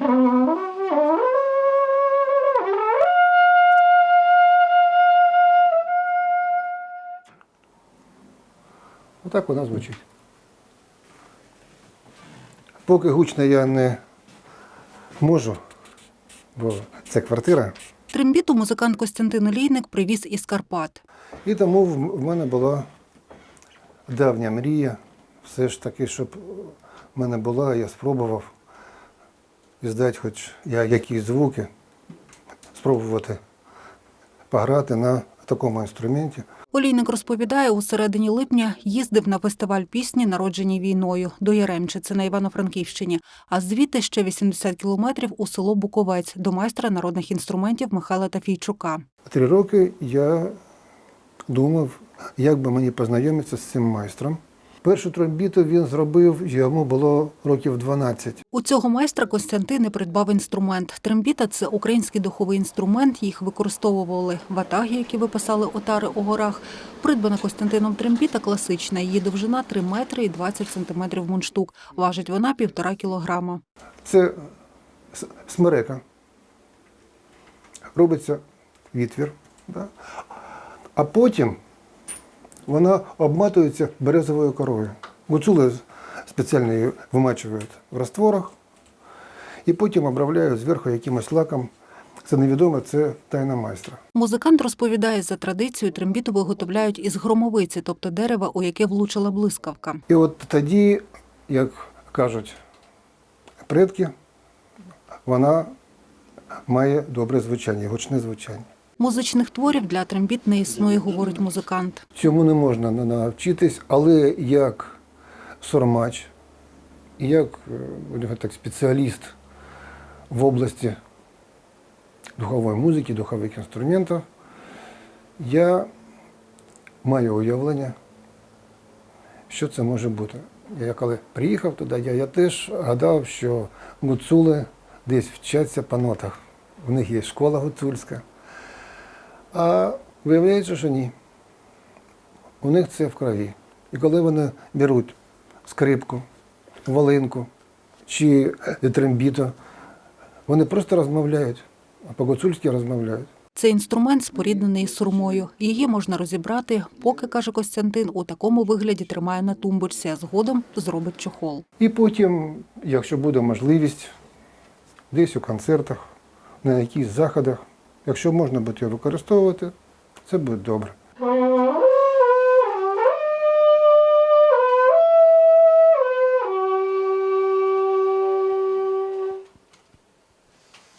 Отак вона звучить. Поки гучно я не можу, бо це квартира. Трембіту музикант Костянтин Олійник привіз із Карпат. І тому в в мене була давня мрія, все ж таки, щоб в мене була, я спробував іздати хоч я якісь звуки, спробувати пограти на такому інструменті. Олійник розповідає, у середині липня їздив на фестиваль пісні, народжені війною, до Яремчиці на Івано-Франківщині, а звідти ще 80 кілометрів у село Буковець до майстра народних інструментів Михайла Тафійчука. Три роки я думав, як би мені познайомитися з цим майстром. Першу тромбіту він зробив, йому було років 12. У цього майстра Костянтин і придбав інструмент. Трембіта це український духовий інструмент. Їх використовували ватаги, які виписали отари у горах. Придбана Костянтином трембіта класична. Її довжина 3 метри і 20 сантиметрів мундштук. Важить вона півтора кілограма. Це смерека. Робиться відвір. Да? А потім вона обматується березовою корою. Гуцули спеціально її вимачують в растворах і потім обробляють зверху якимось лаком. Це невідомо, це тайна майстра. Музикант розповідає, за традицією трембіту виготовляють із громовиці, тобто дерева, у яке влучила блискавка. І от тоді, як кажуть предки, вона має добре звучання, гучне звучання. Музичних творів для трембіт не існує, говорить музикант. Цьому не можна навчитись, але як сормач, як е, так, спеціаліст в області духової музики, духових інструментів, я маю уявлення, що це може бути. Я коли приїхав туди, я, я теж гадав, що гуцули десь вчаться по нотах. У них є школа гуцульська. А виявляється, що ні. У них це в крові. І коли вони беруть скрипку, волинку чи трембіту, вони просто розмовляють, а по-гуцульськи розмовляють. Цей інструмент споріднений із сурмою. Її можна розібрати, поки, каже Костянтин, у такому вигляді тримає на тумбочці, а згодом зробить чохол. І потім, якщо буде можливість, десь у концертах, на якихось заходах, якщо можна буде його використовувати, це буде добре.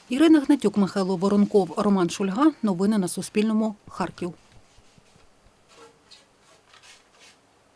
Ірина Гнатюк, Михайло Воронков, Роман Шульга. Новини на Суспільному. Харків.